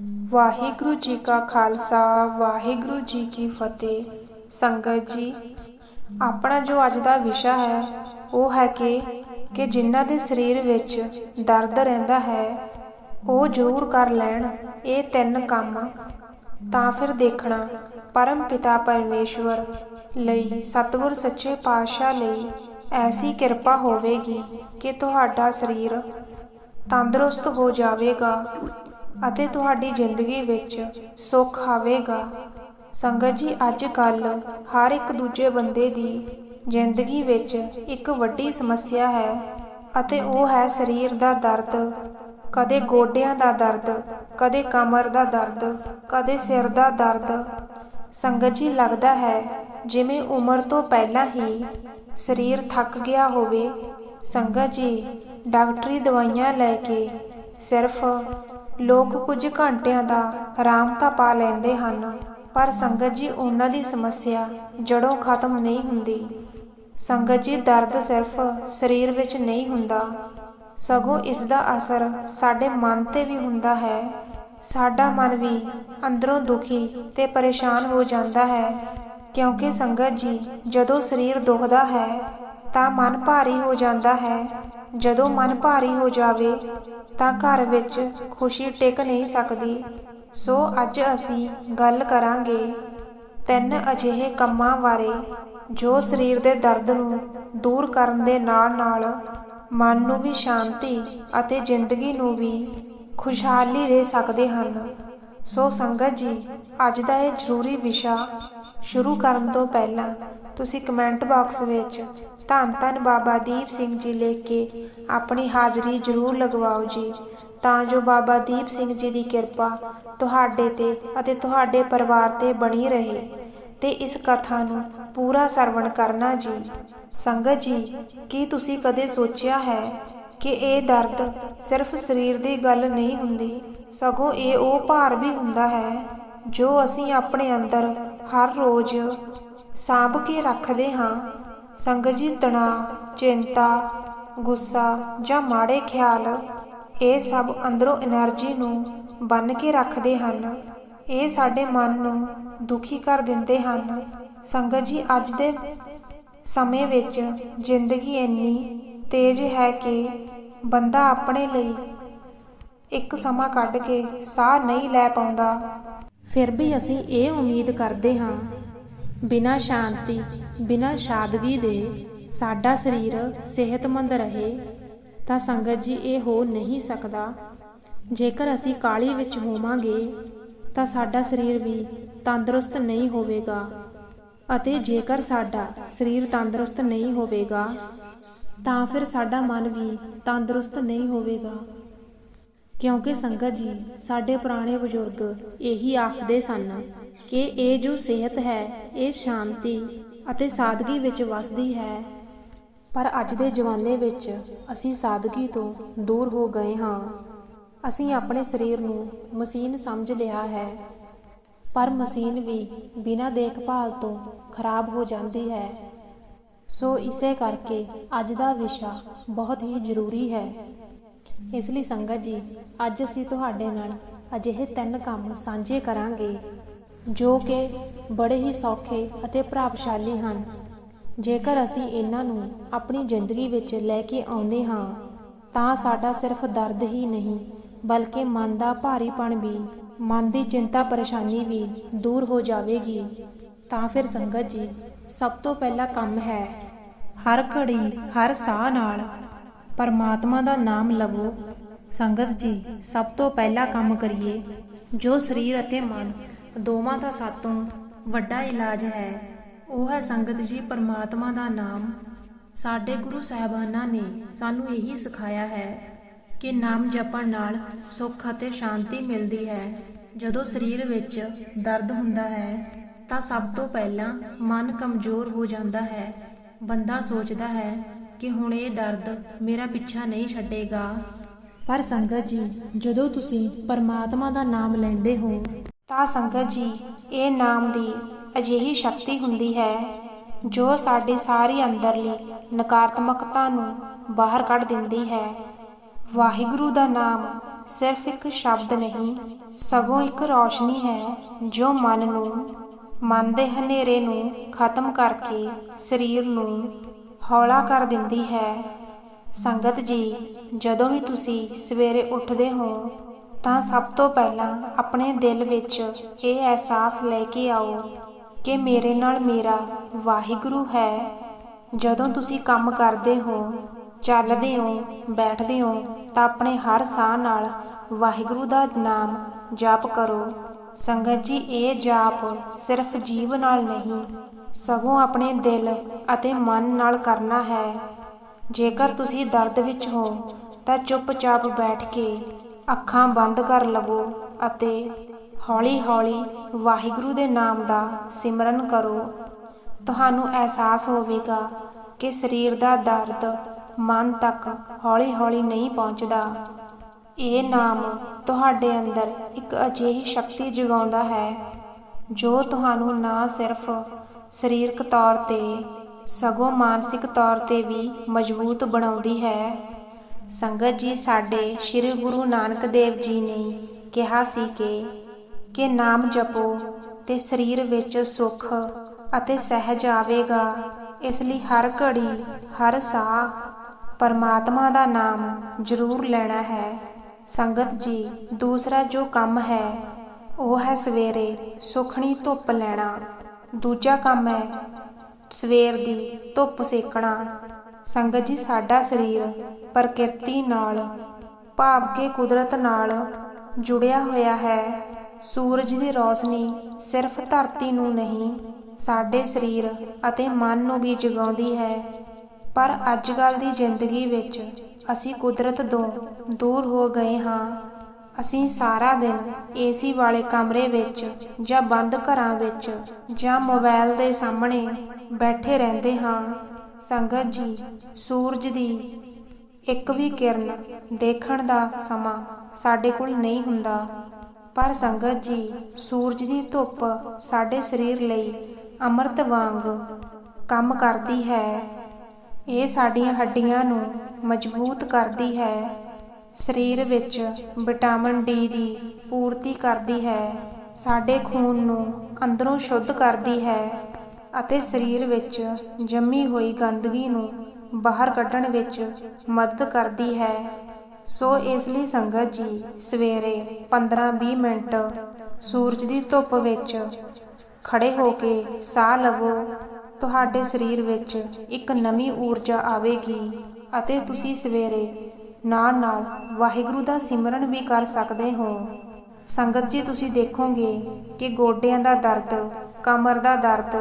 ਵਾਹਿਗੁਰੂ ਜੀ ਕਾ ਖਾਲਸਾ, ਵਾਹਿਗੁਰੂ ਜੀ ਕੀ ਫਤਿਹ। ਸੰਗਤ ਜੀ, ਆਪਣਾ ਜੋ ਅੱਜ ਦਾ ਵਿਸ਼ਾ ਹੈ, ਉਹ ਹੈ ਕਿ ਕਿ ਜਿਨ੍ਹਾਂ ਦੇ ਸਰੀਰ ਵਿੱਚ ਦਰਦ ਰਹਿੰਦਾ ਹੈ, ਉਹ ਜ਼ਰੂਰ ਕਰ ਲੈਣ ਇਹ ਤਿੰਨ ਕੰਮ। ਤਾਂ ਫਿਰ ਦੇਖਣਾ, ਪਰਮ ਪਿਤਾ ਪਰਮੇਸ਼ਵਰ ਲਈ, ਸਤਿਗੁਰ ਸੱਚੇ ਪਾਤਸ਼ਾਹ ਲਈ ਐਸੀ ਕਿਰਪਾ ਹੋਵੇਗੀ ਕਿ ਤੁਹਾਡਾ ਸਰੀਰ ਤੰਦਰੁਸਤ ਹੋ ਜਾਵੇਗਾ। ਅਤੇ ਤੁਹਾਡੀ ਜ਼ਿੰਦਗੀ ਵਿੱਚ ਸੁੱਖ ਆਵੇਗਾ। ਸੰਗਤ ਜੀ, ਅੱਜ ਕੱਲ ਹਰ ਇੱਕ ਦੂਜੇ ਬੰਦੇ ਦੀ ਜ਼ਿੰਦਗੀ ਵਿੱਚ ਇੱਕ ਵੱਡੀ ਸਮੱਸਿਆ ਹੈ ਅਤੇ ਉਹ ਹੈ ਸਰੀਰ ਦਾ ਦਰਦ। ਕਦੇ ਗੋਡਿਆਂ ਦਾ ਦਰਦ, ਕਦੇ ਕਮਰ ਦਾ ਦਰਦ, ਕਦੇ ਸਿਰ ਦਾ ਦਰਦ। ਸੰਗਤ ਜੀ, ਲੱਗਦਾ ਹੈ ਜਿਵੇਂ ਉਮਰ ਤੋਂ ਪਹਿਲਾਂ ਹੀ ਸਰੀਰ ਥੱਕ ਗਿਆ ਹੋਵੇ। ਸੰਗਤ ਜੀ, ਡਾਕਟਰੀ ਦਵਾਈਆਂ ਲੈ ਕੇ ਸਿਰਫ ਲੋਕ ਕੁਝ ਘੰਟਿਆਂ ਦਾ ਆਰਾਮ ਤਾਂ ਪਾ ਲੈਂਦੇ ਹਨ, ਪਰ ਸੰਗਤ ਜੀ ਉਹਨਾਂ ਦੀ ਸਮੱਸਿਆ ਜੜੋਂ ਖਤਮ ਨਹੀਂ ਹੁੰਦੀ। ਸੰਗਤ ਜੀ ਦਰਦ ਸਿਰਫ ਸਰੀਰ ਵਿੱਚ ਨਹੀਂ ਹੁੰਦਾ। ਸਗੋਂ ਇਸ ਦਾ ਅਸਰ ਸਾਡੇ ਮਨ ਤੇ ਵੀ ਹੁੰਦਾ ਹੈ। ਸਾਡਾ ਮਨ ਵੀ ਅੰਦਰੋਂ ਦੁਖੀ ਤੇ ਪਰੇਸ਼ਾਨ ਹੋ ਜਾਂਦਾ ਹੈ, ਕਿਉਂਕਿ ਸੰਗਤ ਜੀ ਜਦੋਂ ਸਰੀਰ ਦੁਖਦਾ ਹੈ ਤਾਂ ਮਨ ਭਾਰੀ ਹੋ ਜਾਂਦਾ ਹੈ। ਜਦੋਂ ਮਨ ਭਾਰੀ ਹੋ ਜਾਵੇ ਤਾਂ ਘਰ ਵਿੱਚ ਖੁਸ਼ੀ ਟਿਕ ਨਹੀਂ ਸਕਦੀ। ਸੋ ਅੱਜ ਅਸੀਂ ਗੱਲ ਕਰਾਂਗੇ ਤਿੰਨ ਅਜਿਹੇ ਕੰਮਾਂ ਬਾਰੇ ਜੋ ਸਰੀਰ ਦੇ ਦਰਦ ਨੂੰ ਦੂਰ ਕਰਨ ਦੇ ਨਾਲ-ਨਾਲ ਮਨ ਨੂੰ ਵੀ ਸ਼ਾਂਤੀ ਅਤੇ ਜ਼ਿੰਦਗੀ ਨੂੰ ਵੀ ਖੁਸ਼ਹਾਲੀ ਦੇ ਸਕਦੇ ਹਨ। ਸੋ ਸੰਗਤ ਜੀ, ਅੱਜ ਦਾ ਇਹ ਜ਼ਰੂਰੀ ਵਿਸ਼ਾ ਸ਼ੁਰੂ ਕਰਨ ਤੋਂ ਪਹਿਲਾਂ ਤੁਸੀਂ ਕਮੈਂਟ ਬਾਕਸ ਵਿੱਚ ਧੰਨ ਧੰਨ ਬਾਬਾ ਦੀਪ ਸਿੰਘ ਜੀ ਲਿਖ ਕੇ ਆਪਣੀ ਹਾਜ਼ਰੀ ਜ਼ਰੂਰ ਲਗਵਾਓ ਜੀ। ਤਾਂ ਜੋ ਬਾਬਾ ਦੀਪ ਸਿੰਘ ਜੀ ਦੀ ਕਿਰਪਾ ਤੁਹਾਡੇ ਤੇ ਅਤੇ ਤੁਹਾਡੇ ਪਰਿਵਾਰ ਤੇ ਬਣੀ ਰਹੇ ਤੇ ਇਸ ਕਥਾ ਨੂੰ ਪੂਰਾ ਸਰਵਣ ਕਰਨਾ ਜੀ। ਸੰਗਤ ਜੀ, ਕੀ ਤੁਸੀਂ ਕਦੇ ਸੋਚਿਆ ਹੈ ਕਿ ਇਹ ਦਰਦ ਸਿਰਫ ਸਰੀਰ ਦੀ ਗੱਲ ਨਹੀਂ ਹੁੰਦੀ, ਸਗੋਂ ਇਹ ਉਹ ਭਾਰ ਵੀ ਹੁੰਦਾ ਹੈ ਜੋ ਅਸੀਂ ਆਪਣੇ ਅੰਦਰ ਹਰ ਰੋਜ਼ ਸਾਂਭ ਕੇ ਰੱਖਦੇ ਹਾਂ। ਸੰਗਤ ਜੀ, ਤਣਾਅ, ਚਿੰਤਾ, ਗੁੱਸਾ ਜਾਂ ਮਾੜੇ ਖਿਆਲ, ਇਹ ਸਭ ਅੰਦਰੋਂ એનર્ਜੀ ਨੂੰ ਬੰਨ ਕੇ ਰੱਖਦੇ ਹਨ। ਇਹ ਸਾਡੇ ਮਨ ਨੂੰ ਦੁਖੀ ਕਰ ਦਿੰਦੇ ਹਨ। ਸੰਗਤ ਜੀ, ਅੱਜ ਦੇ ਸਮੇਂ ਵਿੱਚ ਜ਼ਿੰਦਗੀ ਇੰਨੀ ਤੇਜ਼ ਹੈ ਕਿ ਬੰਦਾ ਆਪਣੇ ਲਈ ਇੱਕ ਸਮਾਂ ਕੱਢ ਕੇ ਸਾਹ ਨਹੀਂ ਲੈ ਪਾਉਂਦਾ। ਫਿਰ ਵੀ ਅਸੀਂ ਇਹ ਉਮੀਦ ਕਰਦੇ ਹਾਂ ਬਿਨਾਂ ਸ਼ਾਂਤੀ, ਬਿਨਾਂ ਸ਼ਾਦਗੀ ਦੇ ਸਾਡਾ ਸਰੀਰ ਸਿਹਤਮੰਦ ਰਹੇ, ਤਾਂ ਸੰਗਤ ਜੀ ਇਹ ਹੋ ਨਹੀਂ ਸਕਦਾ। ਜੇਕਰ ਅਸੀਂ ਕਾਲੀ ਵਿੱਚ ਹੋਵਾਂਗੇ, ਤਾਂ ਸਾਡਾ ਸਰੀਰ ਵੀ ਤੰਦਰੁਸਤ ਨਹੀਂ ਹੋਵੇਗਾ। ਅਤੇ ਜੇਕਰ ਸਾਡਾ ਸਰੀਰ ਤੰਦਰੁਸਤ ਨਹੀਂ ਹੋਵੇਗਾ, ਤਾਂ ਫਿਰ ਸਾਡਾ ਮਨ ਵੀ ਤੰਦਰੁਸਤ ਨਹੀਂ ਹੋਵੇਗਾ। ਕਿਉਂਕਿ ਸੰਗਤ ਜੀ, ਸਾਡੇ ਪੁਰਾਣੇ ਬਜ਼ੁਰਗ ਇਹੀ ਆਖਦੇ ਸਨ ਕਿ ਇਹ ਜੋ ਸਿਹਤ ਹੈ, ਇਹ ਸ਼ਾਂਤੀ ਅਤੇ ਸਾਦਗੀ ਵਿੱਚ ਵਸਦੀ ਹੈ। ਪਰ ਅੱਜ ਦੇ ਜ਼ਮਾਨੇ ਵਿੱਚ ਅਸੀਂ ਸਾਦਗੀ ਤੋਂ ਦੂਰ ਹੋ ਗਏ ਹਾਂ। ਅਸੀਂ ਆਪਣੇ ਸਰੀਰ ਨੂੰ ਮਸ਼ੀਨ ਸਮਝ ਲਿਆ ਹੈ। ਪਰ ਮਸ਼ੀਨ ਵੀ ਬਿਨਾਂ ਦੇਖਭਾਲ ਤੋਂ ਖਰਾਬ ਹੋ ਜਾਂਦੀ ਹੈ। ਸੋ ਇਸੇ ਕਰਕੇ ਅੱਜ ਦਾ ਵਿਸ਼ਾ ਬਹੁਤ ਹੀ ਜ਼ਰੂਰੀ ਹੈ। ਇਸ ਲਈ ਸੰਗਤ ਜੀ, ਅੱਜ ਅਸੀਂ ਤੁਹਾਡੇ ਨਾਲ ਅਜਿਹੇ ਤਿੰਨ ਕੰਮ ਸਾਂਝੇ ਕਰਾਂਗੇ, ਜੋ ਕਿ ਬੜੇ ਹੀ ਸੌਖੇ ਅਤੇ ਪ੍ਰਭਾਵਸ਼ਾਲੀ ਹਨ। ਜੇਕਰ ਅਸੀਂ ਇਹਨਾਂ ਨੂੰ ਆਪਣੀ ਜ਼ਿੰਦਗੀ ਵਿੱਚ ਲੈ ਕੇ ਆਉਂਦੇ ਹਾਂ, ਤਾਂ ਸਾਡਾ ਸਿਰਫ ਦਰਦ ਹੀ ਨਹੀਂ, ਬਲਕਿ ਮਨ ਦਾ ਭਾਰੀਪਣ ਵੀ, ਮਨ ਦੀ ਚਿੰਤਾ ਪਰੇਸ਼ਾਨੀ ਵੀ ਦੂਰ ਹੋ ਜਾਵੇਗੀ। ਤਾਂ ਫਿਰ ਸੰਗਤ ਜੀ, ਸਭ ਤੋਂ ਪਹਿਲਾ ਕੰਮ ਹੈ ਹਰ ਘੜੀ, ਹਰ ਸਾਹ ਨਾਲ ਪਰਮਾਤਮਾ ਦਾ ਨਾਮ ਲਵੋ। ਸੰਗਤ ਜੀ, ਸਭ ਤੋਂ ਪਹਿਲਾ ਕੰਮ ਕਰੀਏ। ਜੋ ਸਰੀਰ ਅਤੇ ਮਨ ਦੋਵਾਂ ਦਾ ਸਾਤੋਂ ਵੱਡਾ ਇਲਾਜ ਹੈ, ਉਹ ਹੈ ਸੰਗਤ ਜੀ ਪਰਮਾਤਮਾ ਦਾ ਨਾਮ। ਸਾਡੇ ਗੁਰੂ ਸਾਹਿਬਾਨਾਂ ਨੇ ਸਾਨੂੰ ਇਹੀ ਸਿਖਾਇਆ ਹੈ ਕਿ ਨਾਮ ਜਪਣ ਨਾਲ ਸੁੱਖ ਅਤੇ ਸ਼ਾਂਤੀ ਮਿਲਦੀ ਹੈ। ਜਦੋਂ ਸਰੀਰ ਵਿੱਚ ਦਰਦ ਹੁੰਦਾ ਹੈ, ਤਾਂ ਸਭ ਤੋਂ ਪਹਿਲਾਂ ਮਨ ਕਮਜ਼ੋਰ ਹੋ ਜਾਂਦਾ ਹੈ। ਬੰਦਾ ਸੋਚਦਾ ਹੈ ਕਿ ਹੁਣ ਇਹ ਦਰਦ ਮੇਰਾ ਪਿੱਛਾ ਨਹੀਂ ਛੱਡੇਗਾ। ਪਰ ਸੰਗਤ ਜੀ, ਜਦੋਂ ਤੁਸੀਂ ਪਰਮਾਤਮਾ ਦਾ ਨਾਮ ਲੈਂਦੇ ਹੋ, ਤਾਂ ਸੰਗਤ ਜੀ, ਇਹ ਨਾਮ ਦੀ ਅਜਿਹੀ ਸ਼ਕਤੀ ਹੁੰਦੀ ਹੈ, ਜੋ ਸਾਡੇ ਸਾਰੀ ਅੰਦਰਲੀ ਨਕਾਰਾਤਮਕਤਾ ਨੂੰ ਬਾਹਰ ਕੱਢ ਦਿੰਦੀ ਹੈ। ਵਾਹਿਗੁਰੂ ਦਾ ਨਾਮ ਸਿਰਫ ਇੱਕ ਸ਼ਬਦ ਨਹੀਂ, ਸਗੋਂ ਇੱਕ ਰੌਸ਼ਨੀ ਹੈ, ਜੋ ਮਨ ਨੂੰ, ਮਨ ਦੇ ਹਨੇਰੇ ਨੂੰ ਖਤਮ ਕਰਕੇ ਸਰੀਰ ਨੂੰ ਹੌਲਾ ਕਰ ਦਿੰਦੀ ਹੈ। ਸੰਗਤ ਜੀ, ਜਦੋਂ ਵੀ ਤੁਸੀਂ ਸਵੇਰੇ ਉੱਠਦੇ ਹੋ, ਤਾਂ ਸਭ ਤੋਂ ਪਹਿਲਾਂ ਆਪਣੇ ਦਿਲ ਵਿੱਚ ਇਹ ਅਹਿਸਾਸ ਲੈ ਕੇ ਆਓ ਕਿ ਮੇਰੇ ਨਾਲ ਮੇਰਾ ਵਾਹਿਗੁਰੂ ਹੈ। ਜਦੋਂ ਤੁਸੀਂ ਕੰਮ ਕਰਦੇ ਹੋ, ਚੱਲਦੇ ਹੋ, ਬੈਠਦੇ ਹੋ, ਤਾਂ ਆਪਣੇ ਹਰ ਸਾਹ ਨਾਲ ਵਾਹਿਗੁਰੂ ਦਾ ਨਾਮ ਜਾਪ ਕਰੋ। ਸੰਗਤ ਜੀ, ਇਹ ਜਾਪ ਸਿਰਫ ਜੀਵ ਨਾਲ ਨਹੀਂ ਸਗੋਂ ਆਪਣੇ ਦਿਲ ਅਤੇ ਮਨ ਨਾਲ ਕਰਨਾ ਹੈ। ਜੇਕਰ ਤੁਸੀਂ ਦਰਦ ਵਿੱਚ ਹੋ, ਤਾਂ ਚੁੱਪਚਾਪ ਬੈਠ ਕੇ ਅੱਖਾਂ ਬੰਦ ਕਰ ਲਵੋ ਅਤੇ ਹੌਲੀ-ਹੌਲੀ ਵਾਹਿਗੁਰੂ ਦੇ ਨਾਮ ਦਾ ਸਿਮਰਨ ਕਰੋ। ਤੁਹਾਨੂੰ ਅਹਿਸਾਸ ਹੋਵੇਗਾ ਕਿ ਸਰੀਰ ਦਾ ਦਰਦ ਮਨ ਤੱਕ ਹੌਲੀ-ਹੌਲੀ ਨਹੀਂ ਪਹੁੰਚਦਾ। ਇਹ ਨਾਮ ਤੁਹਾਡੇ ਅੰਦਰ ਇੱਕ ਅਜਿਹੀ ਸ਼ਕਤੀ ਜਗਾਉਂਦਾ ਹੈ ਜੋ ਤੁਹਾਨੂੰ ਨਾ ਸਿਰਫ ਸਰੀਰਕ ਤੌਰ ਤੇ, ਸਗੋਂ ਮਾਨਸਿਕ ਤੌਰ ਤੇ ਵੀ ਮਜ਼ਬੂਤ ਬਣਾਉਂਦੀ ਹੈ। ਸੰਗਤ ਜੀ, ਸਾਡੇ ਸ੍ਰੀ ਗੁਰੂ ਨਾਨਕ ਦੇਵ ਜੀ ਨੇ ਕਿਹਾ ਸੀ ਕਿ ਕਿ ਨਾਮ ਜਪੋ ਤੇ ਸਰੀਰ ਵਿੱਚ ਸੁੱਖ ਅਤੇ ਸਹਿਜ ਆਵੇਗਾ। ਇਸ ਲਈ ਹਰ ਘੜੀ, ਹਰ ਸਾਹ ਪਰਮਾਤਮਾ ਦਾ ਨਾਮ ਜ਼ਰੂਰ ਲੈਣਾ ਹੈ। ਸੰਗਤ ਜੀ, ਦੂਸਰਾ ਜੋ ਕੰਮ ਹੈ, ਉਹ ਹੈ ਸਵੇਰੇ ਸੁਖਣੀ ਧੁੱਪ ਲੈਣਾ। ਦੂਜਾ ਕੰਮ ਹੈ ਸਵੇਰ ਦੀ ਧੁੱਪ ਸੇਕਣਾ। ਸੰਗਤ ਜੀ, ਸਾਡਾ ਸਰੀਰ ਪ੍ਰਕਿਰਤੀ ਨਾਲ ਭਾਵ ਕੇ ਕੁਦਰਤ ਨਾਲ ਜੁੜਿਆ ਹੋਇਆ ਹੈ। ਸੂਰਜ ਦੀ ਰੋਸ਼ਨੀ ਸਿਰਫ ਧਰਤੀ ਨੂੰ ਨਹੀਂ, ਸਾਡੇ ਸਰੀਰ ਅਤੇ ਮਨ ਨੂੰ ਵੀ ਜਗਾਉਂਦੀ ਹੈ। ਪਰ ਅੱਜਕੱਲ ਦੀ ਜ਼ਿੰਦਗੀ ਵਿੱਚ ਅਸੀਂ ਕੁਦਰਤ ਤੋਂ ਦੂਰ ਹੋ ਗਏ ਹਾਂ। ਅਸੀਂ ਸਾਰਾ ਦਿਨ ਏਸੀ ਵਾਲੇ ਕਮਰੇ ਵਿੱਚ ਜਾਂ ਬੰਦ ਘਰਾਂ ਵਿੱਚ ਜਾਂ ਮੋਬਾਈਲ ਦੇ ਸਾਹਮਣੇ ਬੈਠੇ ਰਹਿੰਦੇ ਹਾਂ। ਸੰਗਤ ਜੀ, ਸੂਰਜ ਦੀ ਇੱਕ ਵੀ ਕਿਰਨ ਦੇਖਣ ਦਾ ਸਮਾਂ ਸਾਡੇ ਕੋਲ ਨਹੀਂ ਹੁੰਦਾ। ਪਰ ਸੰਗਤ ਜੀ, ਸੂਰਜ ਦੀ ਧੁੱਪ ਸਾਡੇ ਸਰੀਰ ਲਈ ਅੰਮ੍ਰਿਤ ਵਾਂਗ ਕੰਮ ਕਰਦੀ ਹੈ। ਇਹ ਸਾਡੀਆਂ ਹੱਡੀਆਂ ਨੂੰ ਮਜ਼ਬੂਤ ਕਰਦੀ ਹੈ। ਸਰੀਰ ਵਿੱਚ ਵਿਟਾਮਿਨ ਡੀ ਦੀ ਪੂਰਤੀ ਕਰਦੀ ਹੈ। ਸਾਡੇ ਖੂਨ ਨੂੰ ਅੰਦਰੋਂ ਸ਼ੁੱਧ ਕਰਦੀ ਹੈ ਅਤੇ ਸਰੀਰ ਵਿੱਚ ਜੰਮੀ ਹੋਈ ਗੰਦਗੀ ਨੂੰ ਬਾਹਰ ਕੱਢਣ ਵਿੱਚ ਮਦਦ ਕਰਦੀ ਹੈ। ਸੋ ਇਸ ਲਈ ਸੰਗਤ ਜੀ, ਸਵੇਰੇ 15-20 ਮਿੰਟ ਸੂਰਜ ਦੀ ਧੁੱਪ ਵਿੱਚ ਖੜੇ ਹੋ ਕੇ ਸਾਹ ਲਵੋ। ਤੁਹਾਡੇ ਸਰੀਰ ਵਿੱਚ ਇੱਕ ਨਵੀਂ ਊਰਜਾ ਆਵੇਗੀ ਅਤੇ ਤੁਸੀਂ ਸਵੇਰੇ ਨਾਲ ਨਾਲ ਵਾਹਿਗੁਰੂ ਦਾ ਸਿਮਰਨ ਵੀ ਕਰ ਸਕਦੇ ਹੋ। ਸੰਗਤ ਜੀ, ਤੁਸੀਂ ਦੇਖੋਗੇ ਕਿ ਗੋਡਿਆਂ ਦਾ ਦਰਦ, ਕਮਰ ਦਾ ਦਰਦ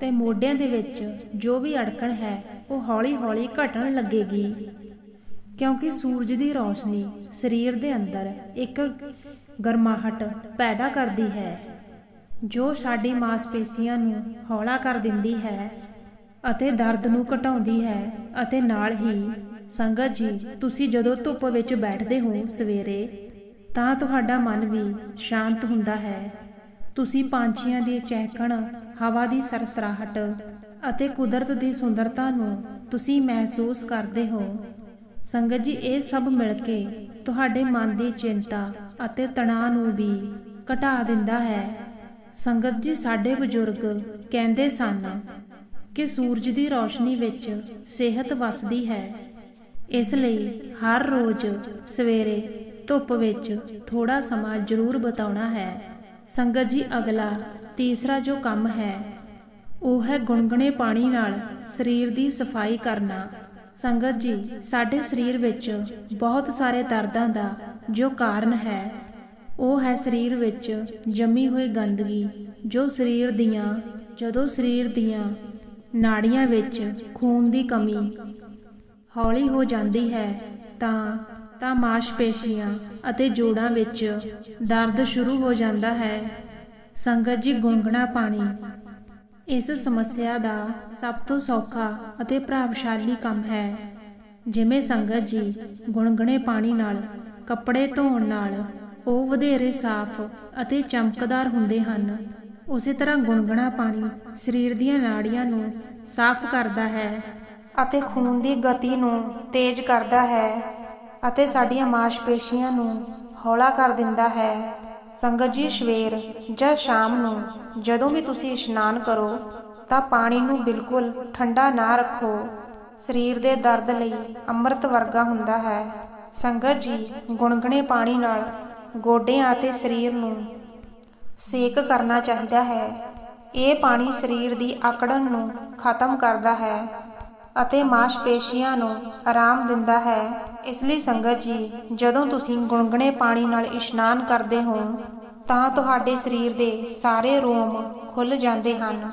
ਤੇ ਮੋਢਿਆਂ ਦੇ ਵਿੱਚ ਜੋ ਵੀ ਅੜਕਣ ਹੈ, ਉਹ ਹੌਲੀ-ਹੌਲੀ ਘਟਣ ਲੱਗੇਗੀ। ਕਿਉਂਕਿ ਸੂਰਜ ਦੀ ਰੌਸ਼ਨੀ ਸਰੀਰ ਦੇ ਅੰਦਰ ਇੱਕ ਗਰਮਾਹਟ ਪੈਦਾ ਕਰਦੀ ਹੈ, ਜੋ ਸਾਡੀ ਮਾਸਪੇਸ਼ੀਆਂ ਨੂੰ ਹੌਲਾ ਕਰ ਦਿੰਦੀ ਹੈ ਅਤੇ ਦਰਦ ਨੂੰ ਘਟਾਉਂਦੀ ਹੈ ਅਤੇ ਨਾਲ ਹੀ ਸੰਗਤ ਜੀ, ਤੁਸੀਂ ਜਦੋਂ ਧੁੱਪ ਵਿੱਚ ਬੈਠਦੇ ਹੋ ਸਵੇਰੇ, ਤਾਂ ਤੁਹਾਡਾ ਮਨ ਵੀ ਸ਼ਾਂਤ ਹੁੰਦਾ ਹੈ। ਤੁਸੀਂ ਪੰਛੀਆਂ ਦੀ ਚਹਿਕਣ, ਹਵਾ ਦੀ ਸਰਸਰਾਹਟ ਅਤੇ ਕੁਦਰਤ ਦੀ ਸੁੰਦਰਤਾ ਨੂੰ ਤੁਸੀਂ ਮਹਿਸੂਸ ਕਰਦੇ ਹੋ। ਸੰਗਤ ਜੀ, ਇਹ ਸਭ ਮਿਲ ਕੇ ਤੁਹਾਡੇ ਮਨ ਦੀ ਚਿੰਤਾ ਅਤੇ ਤਣਾਅ ਨੂੰ ਵੀ ਘਟਾ ਦਿੰਦਾ ਹੈ। ਸੰਗਤ ਜੀ, ਸਾਡੇ ਬਜ਼ੁਰਗ ਕਹਿੰਦੇ ਸਨ ਕਿ ਸੂਰਜ ਦੀ ਰੌਸ਼ਨੀ ਵਿੱਚ ਸਿਹਤ ਵਸਦੀ ਹੈ। ਇਸ ਲਈ ਹਰ ਰੋਜ਼ ਸਵੇਰੇ ਧੁੱਪ ਵਿੱਚ ਥੋੜਾ ਸਮਾਂ ਜ਼ਰੂਰ ਬਿਤਾਉਣਾ ਹੈ। ਸੰਗਤ ਜੀ, ਅਗਲਾ, ਤੀਸਰਾ ਜੋ ਕੰਮ ਹੈ, ਉਹ ਹੈ ਗੁੰਗਣੇ ਪਾਣੀ ਨਾਲ ਸਰੀਰ ਦੀ ਸਫ਼ਾਈ ਕਰਨਾ। ਸੰਗਤ ਜੀ, ਸਾਡੇ ਸਰੀਰ ਵਿੱਚ ਬਹੁਤ ਸਾਰੇ ਦਰਦਾਂ ਦਾ ਜੋ ਕਾਰਨ ਹੈ, ਉਹ ਹੈ ਸਰੀਰ ਵਿੱਚ ਜੰਮੀ ਹੋਈ ਗੰਦਗੀ, ਜੋ ਸਰੀਰ ਦੀਆਂ, ਜਦੋਂ ਸਰੀਰ ਦੀਆਂ ਨਾੜੀਆਂ ਵਿੱਚ ਖੂਨ ਦੀ ਕਮੀ ਹੌਲੀ ਹੋ ਜਾਂਦੀ ਹੈ, ਤਾਂ ਤਾਂ ਮਾਸਪੇਸ਼ੀਆਂ ਅਤੇ ਜੋੜਾਂ ਵਿੱਚ ਦਰਦ ਸ਼ੁਰੂ ਹੋ ਜਾਂਦਾ ਹੈ। ਸੰਗਤ ਜੀ, ਗੁੰਗਣਾ ਪਾਣੀ। ਇਸ ਸਮੱਸਿਆ ਦਾ ਸਭ ਤੋਂ ਸੌਖਾ ਅਤੇ ਪ੍ਰਭਾਵਸ਼ਾਲੀ ਕੰਮ ਹੈ। ਜਿਵੇਂ ਸੰਗਤ ਜੀ ਗੁੰਗਣੇ ਪਾਣੀ ਨਾਲ, ਕੱਪੜੇ ਧੋਣ ਨਾਲ, ਉਹ ਵਧੇਰੇ ਸਾਫ਼ ਅਤੇ ਚਮਕਦਾਰ ਹੁੰਦੇ ਹਨ। ਉਸੇ ਤਰ੍ਹਾਂ ਗੁੰਗਣਾ ਪਾਣੀ ਸਰੀਰ ਦੀਆਂ ਨਾੜੀਆਂ ਨੂੰ ਸਾਫ਼ ਕਰਦਾ ਹੈ। ਅਤੇ ਖੂਨ ਦੀ ਗਤੀ ਨੂੰ ਤੇਜ਼ ਕਰਦਾ ਹੈ ਅਤੇ ਸਾਡੀਆਂ ਮਾਸਪੇਸ਼ੀਆਂ ਨੂੰ ਹੌਲਾ ਕਰ ਦਿੰਦਾ ਹੈ। ਸੰਗਤ ਜੀ, ਸਵੇਰ ਜਾਂ ਸ਼ਾਮ ਨੂੰ ਜਦੋਂ ਵੀ ਤੁਸੀਂ ਇਸ਼ਨਾਨ ਕਰੋ, ਤਾਂ ਪਾਣੀ ਨੂੰ ਬਿਲਕੁਲ ਠੰਡਾ ਨਾ ਰੱਖੋ। ਸਰੀਰ ਦੇ ਦਰਦ ਲਈ ਅੰਮ੍ਰਿਤ ਵਰਗਾ ਹੁੰਦਾ ਹੈ। ਸੰਗਤ ਜੀ, ਗੁਣਗਣੇ ਪਾਣੀ ਨਾਲ ਗੋਡਿਆਂ ਅਤੇ ਸਰੀਰ ਨੂੰ ਸੇਕ ਕਰਨਾ ਚਾਹੀਦਾ ਹੈ। ਇਹ ਪਾਣੀ ਸਰੀਰ ਦੀ ਆਕੜਨ ਨੂੰ ਖਤਮ ਕਰਦਾ ਹੈ। ਅਤੇ ਮਾਸਪੇਸ਼ੀਆਂ ਨੂੰ ਆਰਾਮ ਦਿੰਦਾ ਹੈ। ਇਸ ਲਈ ਸੰਗਤ ਜੀ, ਜਦੋਂ ਤੁਸੀਂ ਗੁਣਗਣੇ ਪਾਣੀ ਨਾਲ ਇਸ਼ਨਾਨ ਕਰਦੇ ਹੋ, ਤਾਂ ਤੁਹਾਡੇ ਸਰੀਰ ਦੇ ਸਾਰੇ ਰੋਮ ਖੁੱਲ ਜਾਂਦੇ ਹਨ,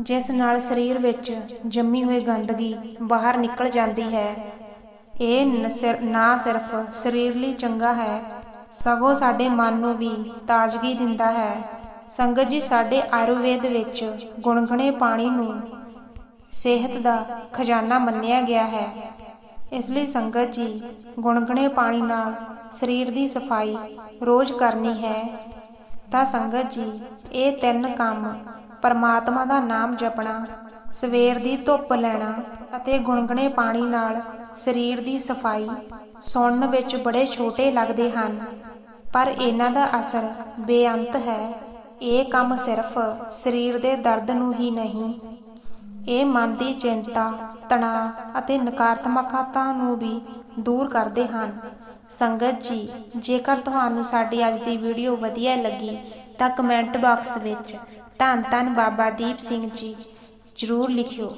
ਜਿਸ ਨਾਲ ਸਰੀਰ ਵਿੱਚ ਜੰਮੀ ਹੋਈ ਗੰਦਗੀ ਬਾਹਰ ਨਿਕਲ ਜਾਂਦੀ ਹੈ। ਇਹ ਨ ਨਾ ਸਿਰਫ ਸਰੀਰ ਲਈ ਚੰਗਾ ਹੈ, ਸਗੋਂ ਸਾਡੇ ਮਨ ਨੂੰ ਵੀ ਤਾਜ਼ਗੀ ਦਿੰਦਾ ਹੈ। ਸੰਗਤ ਜੀ, ਸਾਡੇ ਆਯੁਰਵੇਦ ਵਿੱਚ ਗੁਣਗਣੇ ਪਾਣੀ ਨੂੰ ਸਿਹਤ ਦਾ ਖਜ਼ਾਨਾ ਮੰਨਿਆ ਗਿਆ ਹੈ। ਇਸ ਲਈ ਸੰਗਤ ਜੀ ਗੁਣਗਣੇ ਪਾਣੀ ਨਾਲ ਸਰੀਰ ਦੀ ਸਫ਼ਾਈ ਰੋਜ਼ ਕਰਨੀ ਹੈ। ਤਾਂ ਸੰਗਤ ਜੀ, ਇਹ ਤਿੰਨ ਕੰਮ ਪਰਮਾਤਮਾ ਦਾ ਨਾਮ ਜਪਣਾ, ਸਵੇਰ ਦੀ ਧੁੱਪ ਲੈਣਾ ਅਤੇ ਗੁਣਗਣੇ ਪਾਣੀ ਨਾਲ ਸਰੀਰ ਦੀ ਸਫ਼ਾਈ ਸੁਣਨ ਵਿੱਚ ਬੜੇ ਛੋਟੇ ਲੱਗਦੇ ਹਨ। ਪਰ ਇਹਨਾਂ ਦਾ ਅਸਰ ਬੇਅੰਤ ਹੈ। ਇਹ ਕੰਮ ਸਿਰਫ ਸਰੀਰ ਦੇ ਦਰਦ ਨੂੰ ਹੀ ਨਹੀਂ ਇਹ ਮਨ ਦੀ ਚਿੰਤਾ, ਤਣਾਅ ਅਤੇ ਨਕਾਰਾਤਮਕਤਾ ਨੂੰ ਵੀ ਦੂਰ ਕਰਦੇ ਹਨ। ਸੰਗਤ ਜੀ, ਜੇਕਰ ਤੁਹਾਨੂੰ ਸਾਡੀ ਅੱਜ ਦੀ ਵੀਡੀਓ ਵਧੀਆ ਲੱਗੀ, ਤਾਂ ਕਮੈਂਟ ਬਾਕਸ ਵਿੱਚ ਧੰਨ ਧੰਨ ਬਾਬਾ ਦੀਪ ਸਿੰਘ ਜੀ ਜ਼ਰੂਰ ਲਿਖਿਓ।